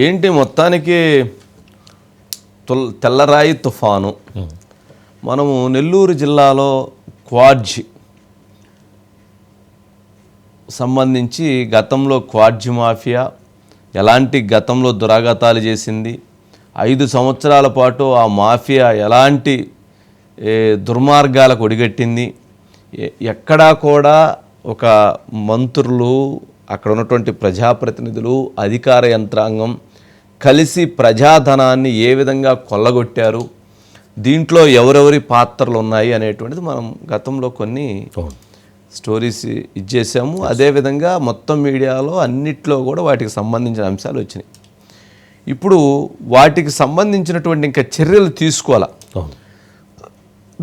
ఏంటి మొత్తానికి తుల్ తెల్లరాయి తుఫాను? మనము నెల్లూరు జిల్లాలో క్వాడ్జ్ సంబంధించి గతంలో క్వాడ్జ్ మాఫియా ఎలాంటి గతంలో దురాగతాలు చేసింది? ఐదు సంవత్సరాల పాటు ఆ మాఫియా ఎలాంటి దుర్మార్గాలకు ఒడిగట్టింది? ఎక్కడా కూడా ఒక మంత్రులు అక్కడ ఉన్నటువంటి ప్రజాప్రతినిధులు అధికార యంత్రాంగం కలిసి ప్రజాధనాన్ని ఏ విధంగా కొల్లగొట్టారు దీంట్లో ఎవరెవరి పాత్రలు ఉన్నాయి అనేటువంటిది మనం గతంలో కొన్ని స్టోరీస్ ఇచ్చేసాము. అదేవిధంగా మొత్తం మీడియాలో అన్నిట్లో కూడా వాటికి సంబంధించిన అంశాలు వచ్చినాయి. ఇప్పుడు వాటికి సంబంధించినటువంటి ఇంకా చర్యలు తీసుకోవాలా?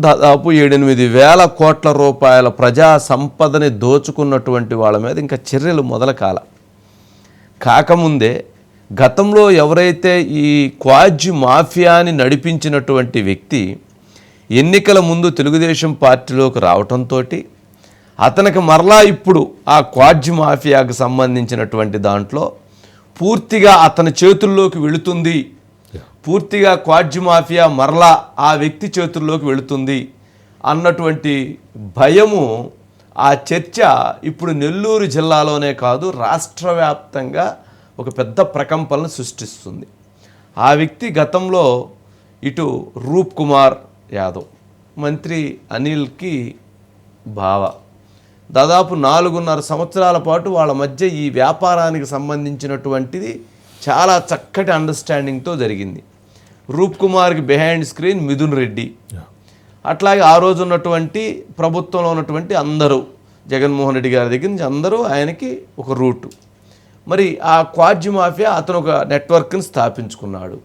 దాదాపు ఏడెనిమిది వేల కోట్ల రూపాయల ప్రజా సంపదని దోచుకున్నటువంటి వాళ్ళ మీద ఇంకా చర్యలు మొదల కాల కాకముందే గతంలో ఎవరైతే ఈ క్వాజ్ మాఫియాని నడిపించినటువంటి వ్యక్తి ఎన్నికల ముందు తెలుగుదేశం పార్టీలోకి రావటంతో అతనికి మరలా ఇప్పుడు ఆ క్వాజ్ మాఫియాకు సంబంధించినటువంటి దాంట్లో పూర్తిగా అతని చేతుల్లోకి వెళుతుంది పూర్తిగా క్వాడ్జ్ మాఫియా మరలా ఆ వ్యక్తి చేతుల్లోకి వెళుతుంది అన్నటువంటి భయము ఆ చర్చ ఇప్పుడు నెల్లూరు జిల్లాలోనే కాదు రాష్ట్ర వ్యాప్తంగా ఒక పెద్ద ప్రకంపనను సృష్టిస్తుంది. ఆ వ్యక్తి గతంలో ఇటు రూప్ కుమార్ యాదవ్ మంత్రి అనిల్కి బావ. దాదాపు నాలుగున్నర సంవత్సరాల పాటు వాళ్ళ మధ్య ఈ వ్యాపారానికి సంబంధించినటువంటిది చాలా చక్కటి అండర్స్టాండింగ్తో జరిగింది. రూప్ కుమార్కి బిహైండ్ స్క్రీన్ మిథున్ రెడ్డి. అట్లాగే ఆ రోజు ఉన్నటువంటి ప్రభుత్వంలో ఉన్నటువంటి అందరూ జగన్మోహన్ రెడ్డి గారి దగ్గర నుంచి అందరూ ఆయనకి ఒక రూటు. మరి ఆ క్వాడ్జ్ మాఫియా అతను ఒక నెట్వర్క్ని స్థాపించుకున్నాడు.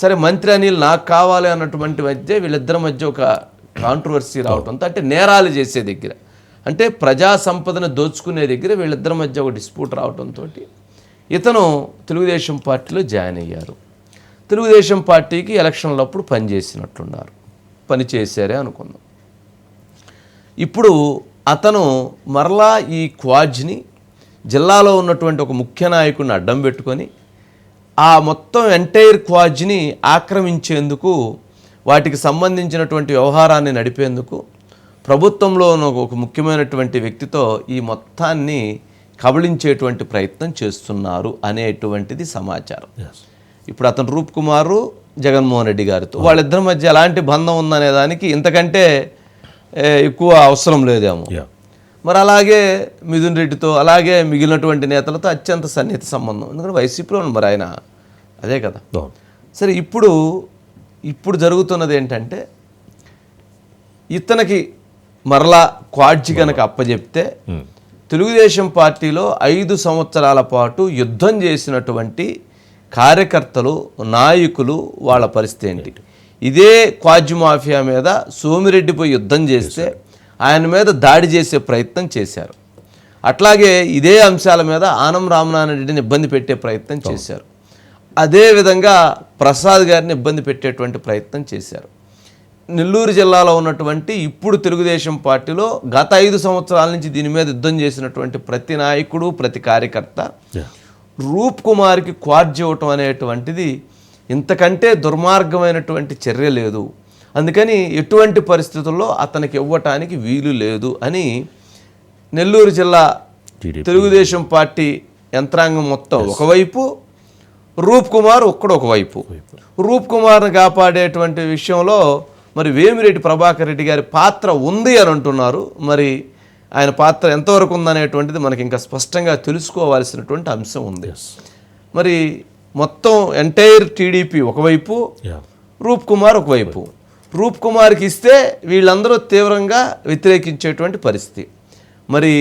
సరే మంత్రి అనిల్ నాకు కావాలి అన్నటువంటి మధ్య వీళ్ళిద్దరి మధ్య ఒక కాంట్రవర్సీ రావడంతో అంటే నేరాలు చేసే దగ్గర. అంటే ప్రజా సంపదను దోచుకునే దగ్గర వీళ్ళిద్దరి మధ్య ఒక డిస్ప్యూట్ రావడంతో ఇతను తెలుగుదేశం పార్టీలో జాయిన్ అయ్యారు. తెలుగుదేశం పార్టీకి ఎలక్షన్లప్పుడు పనిచేసినట్లున్నారు. పనిచేశారే అనుకుందాం. ఇప్పుడు అతను మరలా ఈ క్వాజ్ని జిల్లాలో ఉన్నటువంటి ఒక ముఖ్య నాయకుడిని అడ్డం పెట్టుకొని ఆ మొత్తం ఎంటైర్ క్వాజ్ని ఆక్రమించేందుకు వాటికి సంబంధించినటువంటి వ్యవహారాన్ని నడిపేందుకు ప్రభుత్వంలో ఉన్న ఒక ముఖ్యమైనటువంటి వ్యక్తితో ఈ మొత్తాన్ని కబళించేటువంటి ప్రయత్నం చేస్తున్నారు అనేటువంటిది సమాచారం. ఇప్పుడు అతను రూప్ కుమారు జగన్మోహన్ రెడ్డి గారితో. వాళ్ళిద్దరి మధ్య ఎలాంటి బంధం ఉందనే దానికి ఇంతకంటే ఎక్కువ అవసరం లేదేమో. మరి అలాగే మిథున్ రెడ్డితో అలాగే మిగిలినటువంటి నేతలతో అత్యంత సన్నిహిత సంబంధం. ఎందుకంటే వైసీపీలో మరి ఆయన అదే కదా. సరే ఇప్పుడు ఇప్పుడు జరుగుతున్నది ఏంటంటే ఇతనికి మరలా క్వాడ్జి కనుక అప్పచెప్తే తెలుగుదేశం పార్టీలో ఐదు సంవత్సరాల పాటు యుద్ధం చేసినటువంటి కార్యకర్తలు నాయకులు వాళ్ళ పరిస్థితి ఏంటి? ఇదే క్వాడ్జి మాఫియా మీద సోమిరెడ్డిపై యుద్ధం చేస్తే ఆయన మీద దాడి చేసే ప్రయత్నం చేశారు. అట్లాగే ఇదే అంశాల మీద ఆనం రామనారాయణ రెడ్డిని ఇబ్బంది పెట్టే ప్రయత్నం చేశారు. అదేవిధంగా ప్రసాద్ గారిని ఇబ్బంది పెట్టేటువంటి ప్రయత్నం చేశారు. నెల్లూరు జిల్లాలో ఉన్నటువంటి ఇప్పుడు తెలుగుదేశం పార్టీలో గత ఐదు సంవత్సరాల నుంచి దీని మీద యుద్ధం చేసినటువంటి ప్రతి నాయకుడు ప్రతి కార్యకర్త రూప్ కుమార్కి క్వార్జ్ ఇవ్వటం అనేటువంటిది ఇంతకంటే దుర్మార్గమైనటువంటి చర్య లేదు. అందుకని ఎటువంటి పరిస్థితుల్లో అతనికి ఇవ్వటానికి వీలు లేదు అని నెల్లూరు జిల్లా తెలుగుదేశం పార్టీ యంత్రాంగం మొత్తం ఒకవైపు రూప్ కుమార్ ఒక్కడు ఒకవైపు. రూప్ కుమార్ని కాపాడేటువంటి విషయంలో మరి వేమిరెడ్డి ప్రభాకర్ రెడ్డి గారి పాత్ర ఉంది అని అంటున్నారు. మరి ఆయన పాత్ర ఎంతవరకు ఉందనేటువంటిది మనకి ఇంకా స్పష్టంగా తెలుసుకోవాల్సినటువంటి అంశం ఉంది. మరి మొత్తం ఎంటైర్ టీడీపీ ఒకవైపు రూప్ కుమార్ ఒకవైపు. రూప్ కుమార్కి ఇస్తే వీళ్ళందరూ తీవ్రంగా వ్యతిరేకించేటువంటి పరిస్థితి. మరి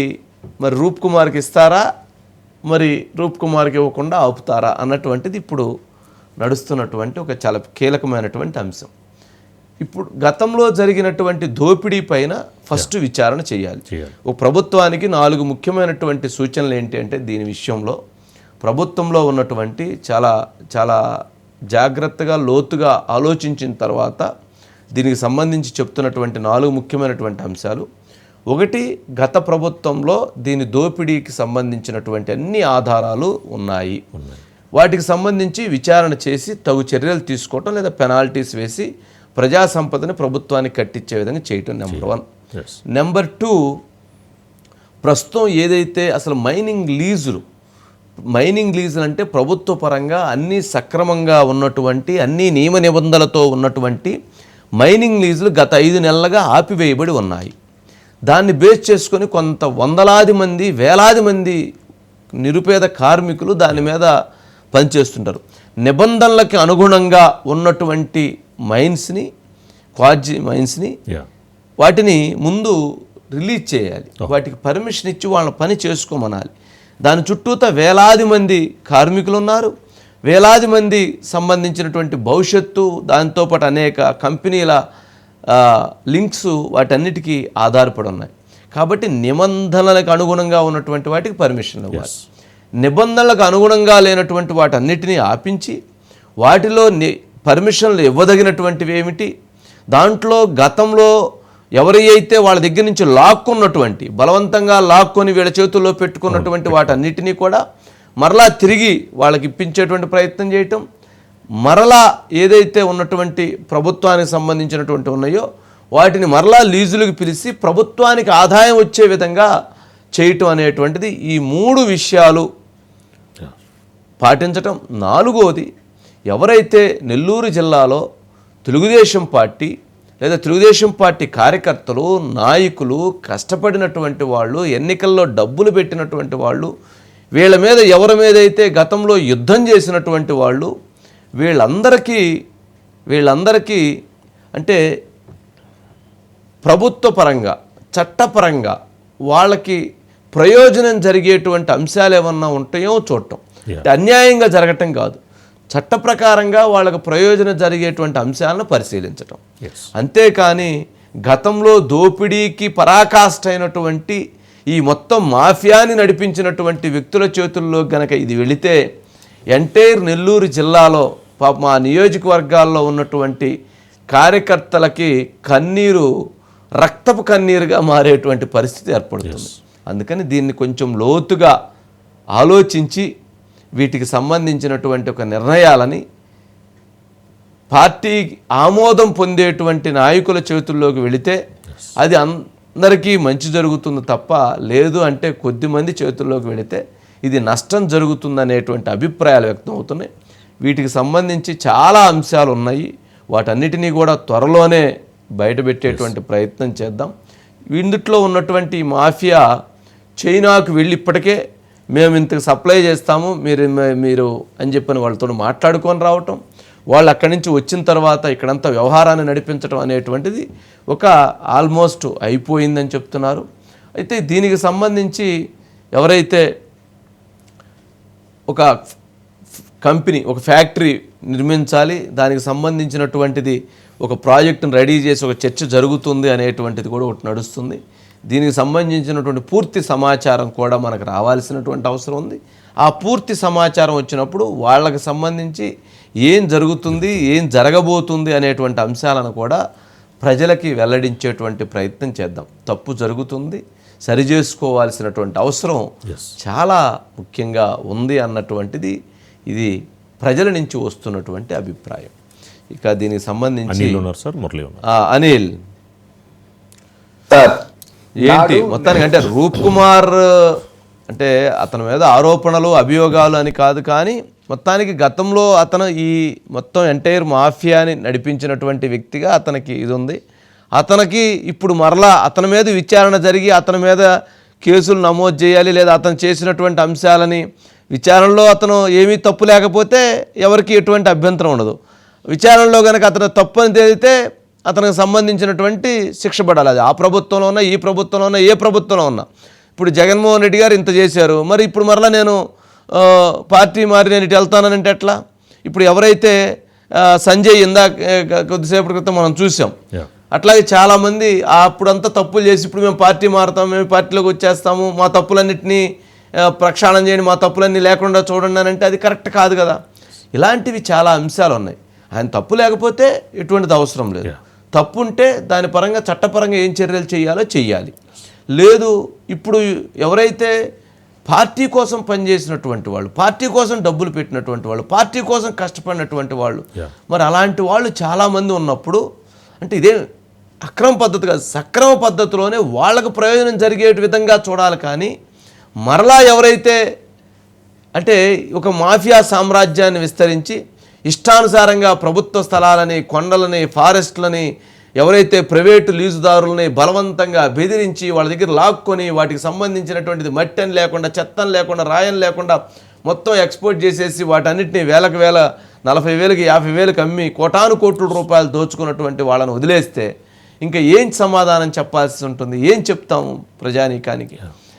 మరి రూప్ కుమార్కి ఇస్తారా? మరి రూప్ కుమార్కి ఇవ్వకుండా ఆపుతారా? అన్నటువంటిది ఇప్పుడు నడుస్తున్నటువంటి ఒక చాలా కీలకమైనటువంటి అంశం. ఇప్పుడు గతంలో జరిగినటువంటి దోపిడీ పైన ఫస్ట్ విచారణ చేయాలి. ఒక ప్రభుత్వానికి నాలుగు ముఖ్యమైనటువంటి సూచనలు ఏంటి అంటే దీని విషయంలో ప్రభుత్వంలో ఉన్నటువంటి చాలా చాలా జాగ్రత్తగా లోతుగా ఆలోచించిన తర్వాత దీనికి సంబంధించి చెప్తున్నటువంటి నాలుగు ముఖ్యమైనటువంటి అంశాలు. ఒకటి గత ప్రభుత్వంలో దీని దోపిడీకి సంబంధించినటువంటి అన్ని ఆధారాలు ఉన్నాయి. వాటికి సంబంధించి విచారణ చేసి తగు చర్యలు తీసుకోవటం లేదా పెనాల్టీస్ వేసి ప్రజా సంపదని ప్రభుత్వానికి కట్టించే విధంగా చేయటం నెంబర్ వన్ నెంబర్ టూ ప్రస్తుతం ఏదైతే అసలు మైనింగ్ లీజులు మైనింగ్ లీజులు అంటే ప్రభుత్వ పరంగా అన్నీ సక్రమంగా ఉన్నటువంటి అన్ని నియమ నిబంధనలతో ఉన్నటువంటి మైనింగ్ లీజులు గత ఐదు నెలలుగా ఆపివేయబడి ఉన్నాయి. దాన్ని బేస్ చేసుకొని కొంత వందలాది మంది వేలాది మంది నిరుపేద కార్మికులు దాని మీద పనిచేస్తుంటారు. నిబంధనలకి అనుగుణంగా ఉన్నటువంటి మైన్స్ని క్వాజీ మైన్స్ని వాటిని ముందు రిలీజ్ చేయాలి. వాటికి పర్మిషన్ ఇచ్చి వాళ్ళ పని చేసుకోమనాలి. దాని చుట్టూత వేలాది మంది కార్మికులు ఉన్నారు వేలాది మంది సంబంధించినటువంటి భవిష్యత్తు దాంతోపాటు అనేక కంపెనీల లింక్స్ వాటన్నిటికీ ఆధారపడి ఉన్నాయి కాబట్టి నిబంధనలకు అనుగుణంగా ఉన్నటువంటి వాటికి పర్మిషన్ ఇవ్వాలి. నిబంధనలకు అనుగుణంగా లేనటువంటి వాటన్నిటినీ ఆపించి వాటిలో పర్మిషన్లు ఇవ్వదగినటువంటివి ఏమిటి? దాంట్లో గతంలో ఎవరి అయితే వాళ్ళ దగ్గర నుంచి లాక్కున్నటువంటి బలవంతంగా లాక్కొని వీళ్ళ చేతుల్లో పెట్టుకున్నటువంటి వాటన్నిటినీ కూడా మరలా తిరిగి వాళ్ళకి ఇప్పించేటువంటి ప్రయత్నం చేయటం మరలా ఏదైతే ఉన్నటువంటి ప్రభుత్వానికి సంబంధించినటువంటి ఉన్నాయో వాటిని మరలా లీజులకు పిలిచి ప్రభుత్వానికి ఆదాయం వచ్చే విధంగా చేయటం అనేటువంటిది ఈ మూడు విషయాలు పాటించటం. నాలుగోది ఎవరైతే నెల్లూరు జిల్లాలో తెలుగుదేశం పార్టీ లేదా తెలుగుదేశం పార్టీ కార్యకర్తలు నాయకులు కష్టపడినటువంటి వాళ్ళు ఎన్నికల్లో డబ్బులు పెట్టినటువంటి వాళ్ళు వీళ్ళ మీద ఎవరి మీద అయితే గతంలో యుద్ధం చేసినటువంటి వాళ్ళు వీళ్ళందరికీ వీళ్ళందరికీ అంటే ప్రభుత్వ పరంగా చట్టపరంగా వాళ్ళకి ప్రయోజనం జరిగేటువంటి అంశాలు ఏమన్నా ఉంటాయో చూడటం. అన్యాయంగా జరగటం కాదు. చట్ట ప్రకారంగా వాళ్ళకి ప్రయోజనం జరిగేటువంటి అంశాలను పరిశీలించటం. అంతేకాని గతంలో దోపిడీకి పరాకాష్ట అయినటువంటి ఈ మొత్తం మాఫియాని నడిపించినటువంటి వ్యక్తుల చేతుల్లో గనక ఇది వెళితే ఎంటైర్ నెల్లూరు జిల్లాలో పాప మా నియోజకవర్గాల్లో ఉన్నటువంటి కార్యకర్తలకి కన్నీరు రక్తపు కన్నీరుగా మారేటువంటి పరిస్థితి ఏర్పడుతుంది. అందుకని దీన్ని కొంచెం లోతుగా ఆలోచించి వీటికి సంబంధించినటువంటి ఒక నిర్ణయాలని పార్టీ ఆమోదం పొందేటువంటి నాయకుల చేతుల్లోకి వెళితే అది అందరికీ మంచి జరుగుతుంది తప్ప లేదు అంటే కొద్దిమంది చేతుల్లోకి వెళితే ఇది నష్టం జరుగుతుందనేటువంటి అభిప్రాయాలు వ్యక్తం అవుతున్నాయి. వీటికి సంబంధించి చాలా అంశాలు ఉన్నాయి. వాటన్నిటినీ కూడా త్వరలోనే బయటపెట్టేటువంటి ప్రయత్నం చేద్దాం. ఇందుట్లో ఉన్నటువంటి మాఫియా చైనాకు వెళ్ళి ఇప్పటికే మేము ఇంతకు సప్లై చేస్తాము మీరు మీరు అని చెప్పిన వాళ్ళతో మాట్లాడుకొని రావటం వాళ్ళు అక్కడి నుంచి వచ్చిన తర్వాత ఇక్కడంతా వ్యవహారాన్ని నడిపించడం అనేటువంటిది ఒక ఆల్మోస్ట్ అయిపోయిందని చెప్తున్నారు. అయితే దీనికి సంబంధించి ఎవరైతే ఒక కంపెనీ ఒక ఫ్యాక్టరీ నిర్మించాలి దానికి సంబంధించినటువంటిది ఒక ప్రాజెక్టును రెడీ చేసి ఒక చర్చ జరుగుతుంది అనేటువంటిది కూడా ఒకటి నడుస్తుంది. దీనికి సంబంధించినటువంటి పూర్తి సమాచారం కూడా మనకు రావాల్సినటువంటి అవసరం ఉంది. ఆ పూర్తి సమాచారం వచ్చినప్పుడు వాళ్ళకి సంబంధించి ఏం జరుగుతుంది ఏం జరగబోతుంది అనేటువంటి అంశాలను కూడా ప్రజలకి వెల్లడించేటువంటి ప్రయత్నం చేద్దాం. తప్పు జరుగుతుంది సరిచేసుకోవాల్సినటువంటి అవసరం చాలా ముఖ్యంగా ఉంది అన్నటువంటిది ఇది ప్రజల నుంచి వస్తున్నటువంటి అభిప్రాయం. ఇక దీనికి సంబంధించి అనిల్ ఏంటి? మొత్తానికి అంటే రూప్ కుమార్ అంటే అతని మీద ఆరోపణలు అభియోగాలు అని కాదు కానీ మొత్తానికి గతంలో అతను ఈ మొత్తం ఎంటైర్ మాఫియాని నడిపించినటువంటి వ్యక్తిగా అతనికి ఇది ఉంది. అతనికి ఇప్పుడు మరలా అతని మీద విచారణ జరిగి అతని మీద కేసులు నమోదు చేయాలి లేదా అతను చేసినటువంటి అంశాలని విచారణలో అతను ఏమీ తప్పు లేకపోతే ఎవరికి ఎటువంటి అభ్యంతరం ఉండదు. విచారణలో కనుక అతను తప్పు అని తేలితే అతనికి సంబంధించినటువంటి శిక్ష పడాలి. అది ఆ ప్రభుత్వంలో ఉన్నా ఈ ప్రభుత్వంలో ఉన్నా ఏ ప్రభుత్వంలో ఉన్నా. ఇప్పుడు జగన్మోహన్ రెడ్డి గారు ఇంత చేశారు. మరి ఇప్పుడు మరలా నేను పార్టీ మారి నేను ఇటు వెళ్తానంటే ఎట్లా? ఇప్పుడు ఎవరైతే సంజయ్ ఇందాక కొద్దిసేపటి క్రితం మనం చూసాం. అట్లాగే చాలామంది అప్పుడంతా తప్పులు చేసి ఇప్పుడు మేము పార్టీ మారుతాం మేము పార్టీలోకి వచ్చేస్తాము మా తప్పులన్నింటినీ ప్రక్షాళన చేయండి మా తప్పులన్నీ లేకుండా చూడండి అంటే అది కరెక్ట్ కాదు కదా. ఇలాంటివి చాలా అంశాలు ఉన్నాయి. ఆయన తప్పు లేకపోతే ఎటువంటిది అవసరం లేదు. Yeah. తప్పు ఉంటే దాని పరంగా చట్టపరంగా ఏం చర్యలు చేయాలో చెయ్యాలి లేదు ఇప్పుడు ఎవరైతే పార్టీ కోసం పనిచేసినటువంటి వాళ్ళు పార్టీ కోసం డబ్బులు పెట్టినటువంటి వాళ్ళు పార్టీ కోసం కష్టపడినటువంటి వాళ్ళు. మరి అలాంటి వాళ్ళు చాలామంది ఉన్నప్పుడు అంటే ఇదే అక్రమ పద్ధతి కాదు సక్రమ పద్ధతిలోనే వాళ్ళకు ప్రయోజనం జరిగే విధంగా చూడాలి కానీ మరలా ఎవరైతే అంటే ఒక మాఫియా సామ్రాజ్యాన్ని విస్తరించి ఇష్టానుసారంగా ప్రభుత్వ స్థలాలని కొండలని ఫారెస్ట్లని ఎవరైతే ప్రైవేటు లీజుదారులని బలవంతంగా బెదిరించి వాళ్ళ దగ్గర లాక్కొని వాటికి సంబంధించినటువంటిది మట్టని లేకుండా చెత్తని లేకుండా రాయని లేకుండా మొత్తం ఎక్స్పోర్ట్ చేసేసి వాటన్నిటిని వేలకు వేల నలభై వేలకి యాభై వేలకు అమ్మి కోటాను కోట్ల రూపాయలు దోచుకున్నటువంటి వాళ్ళని వదిలేస్తే ఇంకా ఏం సమాధానం చెప్పాల్సి ఉంటుంది? ఏం చెప్తాము ప్రజానీకానికి?